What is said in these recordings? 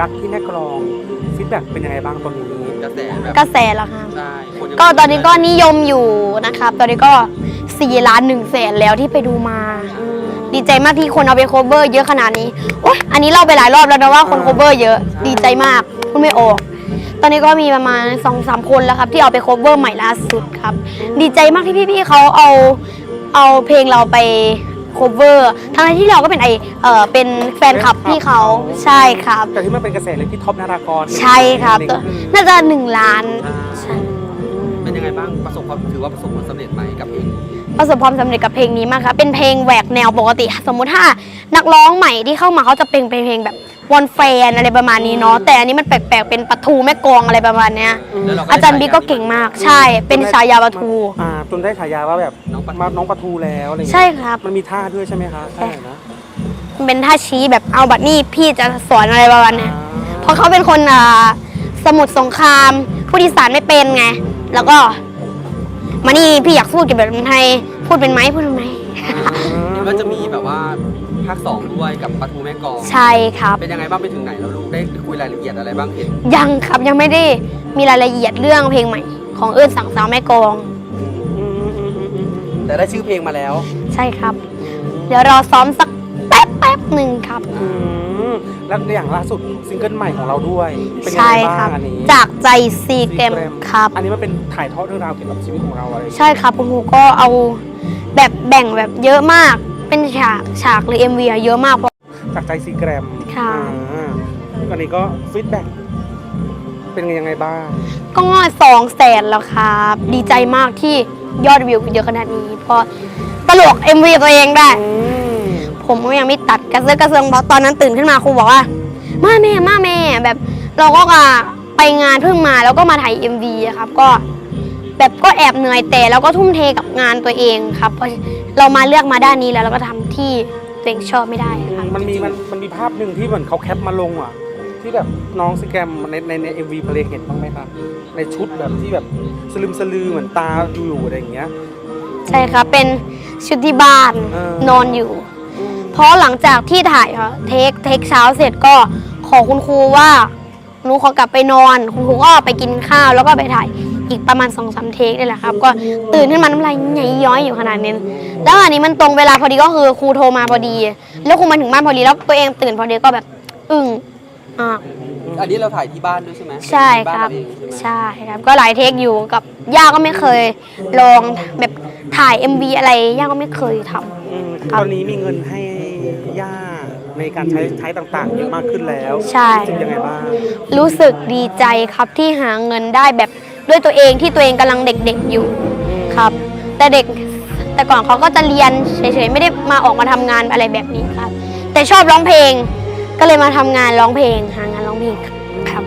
รักที่แม่กลองฟีดแบ็กเป็นยังไงบ้างตอนนี้กระแสแบบกระแสเหรอคะใช่คนยังก็ตอนนี้ก็นิยมอยู่นะครับ ตอนนี้ก็4ล้าน1แสนแล้วที่ไปดูมา ดีใจมากที่คนเอาไปโคเวอร์เยอะขนาดนี้โอ๊ยอันนี้เล่าไปหลายรอบแล้วนะว่าคนโคเวอร์เยอะ ดีใจมากพูดไม่ออก ตอนนี้ก็มีประมาณ2อสามคนแล้วครับ ที่เอาไปโคเวอร์ใหม่ล่าสุดครับ ดีใจมากที่พี่ๆเขาเอาเอาเพลงเราไป โคเวอร์ทั้งที่เราก็เป็นไอเออเป็นแฟนคลับพี่เขาใช่ครับ แต่ที่มันเป็นกระแสเลยที่ท็อปนารากรใช่ครับเด็กตัวอืมน่าจะหนึ่งล้านใช่เป็นยังไงบ้างประสบความถือว่าประสบความสำเร็จไหมกับเพลงนี้ประสบความสำเร็จกับเพลงนี้มากครับเป็นเพลงแหวกแนวปกติ สมมุติถ้านักร้องใหม่ที่เข้ามาเขาจะเป็นเพลงแบบ วอนแฟนอะไรประมาณนี้เนาะแต่อันนี้มันแปลกๆเป็นปะทูแม่กลองอะไรประมาณเนี้ย แล้วเได้อาจารย์บิ๊กก็เก่งมากใช่ เป็นฉายาปะทู อ่าจนได้ฉายาว่าแบบน้องปะมาน้องปะทูแล้วอะไรอย่างใช่เงี้ยครับ มันมีท่าด้วยใช่ไหมคะใช่นะเป็นท่าชี้แบบเอาบัดนี้พี่จะสอนอะไรประมาณเนี้ย เพราะเขาเป็นคนอ่าสมุทรสงคราม ผู้ดีสารไม่เป็นไง แล้วก็มานี่พี่อยากพูดเกี่ยวกับไทยพูดเป็นไหมพูดเป็นไหมเห็นว่าจะมีแบบว่า ภาคสองด้วยกับปะทูแม่กลอง ใช่ครับ เป็นยังไงบ้างไปถึงไหนแล้วลูกได้คุยรายละเอียดอะไรบ้างเห็นยังครับยังไม่ได้มีรายละเอียดเรื่องเพลงใหม่ ของเอื้อนสั่งสาวแม่กลองอืมอืมอืมอืมอืมแต่ได้ชื่อเพลงมาแล้วใช่ครับ เดี๋ยวรอซ้อมสักแป๊บแป๊บหนึ่งครับ อืมแล้วอย่างล่าสุดซิงเกิลใหม่ของเราด้วยเป็นยังใช่ไงครับ้าบงอันนี้ จากใจซีเกมซีเกมครับ อันนี้มันเป็นถ่ายทอดเรื่องราวเกี่ยวกับชีวิตของเราอะไรอย่างเงี้ยใช่ครับคุณครูก็เอาแบบแบ่งแบบเยอะมาก เป็นฉากฉากหรือ MV อะเยอะมากเพราะ จากใจซีแกรมค่ะ อ่าอันนี้ก็ฟีดแบ็กเป็นยังไงบ้าง ก็สองแสนแล้วครับ ดีใจมากที่ยอดวิวเยอะขนาดนี้ เพราะตลก MV ตัวเองได้ อืมผมก็ยังไม่ตัดกระเซาะกระเซิงเพราะตอนนั้นตื่นขึ้นมาครูบอกว่า มาแม่มาแม่แบบเราก็ไปงานเพิ่งมาแล้วก็มาถ่าย MV อะครับ ก็แบบก็แอบเหนื่อยแต่เราก็ทุ่มเทกับงานตัวเองครับเพราะ เรามาเลือกมาด้านนี้แล้วเราก็ทำที่ตัวเองชอบไม่ได้ครับมันมีมันมันมีภาพหนึ่งที่เหมือนเขาแคปมาลงอะ ที่แบบน้องซีแกรมในในในเอ็มวีเพลงเห็นบ้างไหมคะในชุดแบบที่แบบสลึมสลือเหมือนตาอยู่ๆอะไรอย่างเงี้ย ใช่ครับเป็นชุดที่บ้านเออ นอนอยู่ เพราะหลังจากที่ถ่ายค่ะเทคเทคเช้าเสร็จก็ขอคุณครูว่าหนูขอกลับไปนอน คุณครูก็ไปกินข้าวแล้วก็ไปถ่าย อีกประมาณสองสามเทคนี่แหละครับ ก็ตื่นขึ้นมาน้ำลายใหญ่ย้อยอยู่ขนาดนี้แล้วอันนี้มันตรงเวลาพอดีก็คือครูโทรมาพอดี แล้วครูมาถึงบ้านพอดีแล้วตัวเองตื่นพอดีก็แบบอึ้งอ่าอันนี้เราถ่ายที่บ้านด้วยใช่ไหมใช่ครับานเาเองใช่ไหมใช่ครับ ก็หลายเทคอยู่กับย่าก็ไม่เคยลองแบบถ่าย MV อะไรย่าก็ไม่เคยทำอืมคือครับตอนนี้มีเงินให้ย่าในการใช้ใช้ต่างๆเยอะมากขึ้นแล้วใช่รู้สึกยังไงบ้างรู้สึกดีใจครับที่หาเงินได้แบบ ด้วยตัวเองที่ตัวเองกำลังเด็กๆอยู่ครับ แต่เด็กแต่ก่อนเขาก็จะเรียนเฉยๆไม่ได้มาออกมาทำงานอะไรแบบนี้ครับ แต่ชอบร้องเพลง ก็เลยมาทำงานร้องเพลงหางานร้องเพลงครับ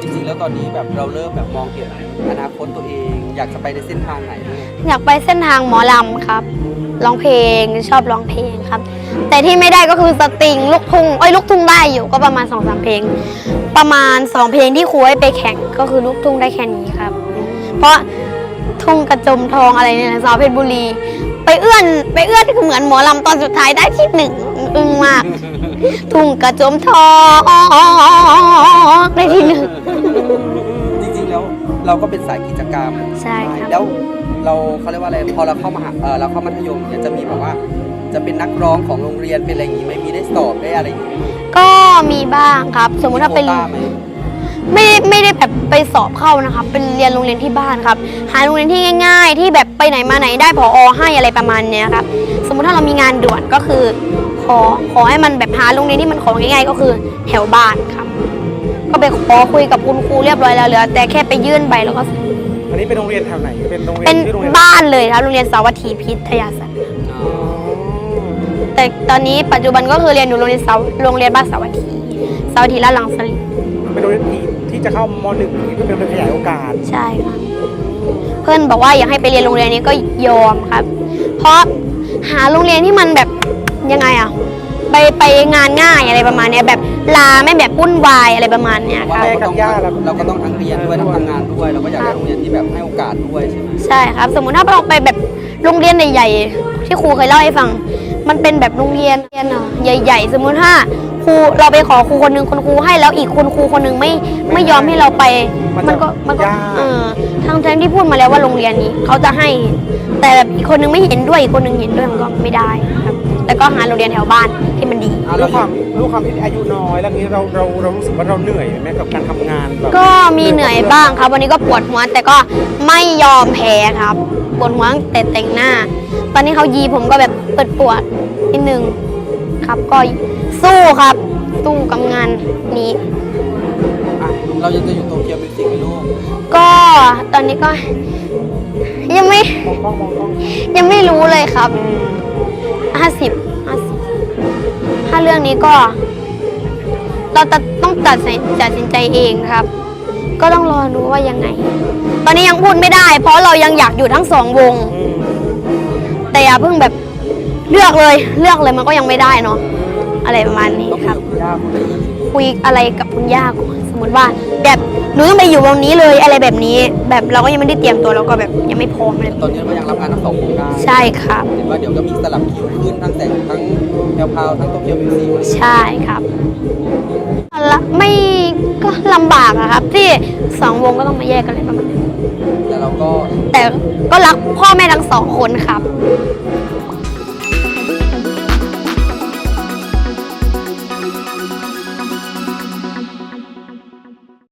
จริงๆแล้วตอนนี้แบบเราเริ่มแบบมองเห็นอนาคตตัวเองอยากจะไปในเส้นทางไหนด้วยอยากไปเส้นทางหมอลำครับร้องเพลงชอบร้องเพลงครับ แต่ที่ไม่ได้ก็คือสตริงลูกทุ่งเอ้ยลูกทุ่งได้อยู่ก็ประมาณสองสามเพลง ประมาณสองเพลงที่ครูให้ไปแข่งก็คือลูกทุ่งได้แค่นี้ครับ เพราะทุ่งกระจมทองอะไรเนี่ยสาวเพชรบุรี ไปเอื้อนไปเอื้อนเหมือนหมอลำตอนสุดท้ายได้ที่หนึ่งอึ้งมาก ทุ่งกระจมทองได้ที่หนึ่ง เราก็เป็นสายกิจกรรมใช่ครับ แล้วเราเขาเรียกว่าอะไรพอเราเข้ามาหาเออเราเข้ามัธยมเนี่ยจะมีแบบว่า จะเป็นนักร้องของโรงเรียนเป็นอะไรอย่างงี้ไหมมีได้สอบได้อะไรอย่างงี้ไหมก็มีบ้างครับ สมมุติถ้าเป็นโควต้ไหมไม่ได้ไม่ได้แบบไปสอบเข้านะครับ เป็นเรียนโรงเรียนที่บ้านครับ หาโรงเรียนที่ง่าย ๆ ที่แบบไปไหนมาไหนได้พออให้อะไรประมาณเนี้ยครับ สมมุติถ้าเรามีงานด่วนก็คือ ขอขอให้มันแบบหาโรงเรียนที่มันของง่ายๆก็คือแถวบ้านครับ ก็ไปขอคุยกับคุณครูเรียบร้อยแล้วเหลือ แต่แค่ไปยื่นใบแล้วก็อันนี้เป็นโรงเรียนแถวไหน เป็นโรงเรียเป็นนที่โรงเรียนบ้านเลยครับโรงเรียนสาวัตถีพิทยาศาสตร์อ๋อแต่ตอนนี้ปัจจุบันก็คือเรียนอยู่โรงเรียนสาวโรงเรียนบ้านสาวัตถีสาวัตถีลาดหลังสลิดเป็นโรงเรียนที่ที่จะเข้ามหนึ่งนี้เป็นเป็นขยายโอกาส ใช่ครับเพื่อนบอกว่าอยากให้ไปเรียนโรงเรียนนี้ก็ยอมครับ เพราะหาโรงเรียนที่มันแบบยังไงอะ ไปไปงานง่ายอะไรประมาณเนี้ยแบบลาไม่แบบวุ่นวายอะไรประมาณเนี้ยคว่ารับเราก็ต้องแม่กับย่าเราเราก็ต้องทั้งเรียนด้วยทั้งทำงานด้วย เราก็อยากได้โรงเรียนที่แบบให้โอกาสด้วยใช่ไหมใช่ครับ สมมุติถ้าเราไปแบบโรงเรียนใหญ่ๆที่ครูเคยเล่าให้ฟัง มันเป็นแบบโรงเรียนเรียนอะใหญ่ ๆ สมมุติถ้าครูครูเราไปขอครูคนหนึงคุณครูให้แล้วอีกคุณครูคนหนึงไม่ไม่ยอมให้เราไป มันมันก็จะมันก็ยากเออทางแทนที่พูดมาแล้วว่าโรงเรียนนี้เขาจะให้ แต่แบบอีกคนนึงไม่เห็นด้วยอีกคนนึงเห็นด้วยมันก็ไม่ได้ครับ แล้วก็หาโรงเรียนแถวบ้านที่มันดีอะด้ความด้ความที่อายุน้อยแล้วนี้เราเราเรารู้สึกว่าเราเหนื่อยไหมกับการทำงานแบบก็มีเหนื่อยบ้างครับ วันนี้ก็ปวดหัวแต่ก็ไม่ยอมแพ้ครับ ปวดหัวตั้งแต่แต่งหน้า ตอนนี้เขายีผมก็แบบเปิดปวดๆนิดนึงครับ ก็สู้ครับสู้กับงานนี้ อะเรายังจะอยู่โตเกียวมิวสิกไหมลูกก็ตอนนี้ก็ ยังไม่มองกล้องมองกล้องยังไม่รู้เลยครับ เรื่องนี้ก็ เราจะต้องตัดสินตัดสินใจเองครับ ก็ต้องรอดูว่ายังไง ตอนนี้ยังพูดไม่ได้ เพราะเรายังอยากอยู่ทั้งสองวง อืมแต่อย่าเพิ่งแบบเลือกเลย เลือกเลยมันก็ยังไม่ได้เนาะอะไรประมาณนี้ครับคุยาคุณอะไรอย่างนี้คุยอะไรกับคุณย่าก่อน มมติว่าแบบหนูต้องไปอยู่วงนี้เลยอะไรแบบนี้ แบบเราก็ยังไม่ได้เตรียมตัวเราก็แบบยังไม่พร้อมเลยตอนนี้เรายังรับงานทั้งสองวงได้ใช่ครับเห็นว่าเดี๋ยวก็มีสลับคิวขึ้นทั้งแต่ทั้งแพลวพราวทั้งโตเกียวมิวสิกใช่ครับละไม่ก็ลำบากอะครับ ที่สองวงก็ต้องมาแยกกันเลยประมาณนี้แล้วเราก็แต่ก็รักพ่อแม่ทั้งสองคนครับ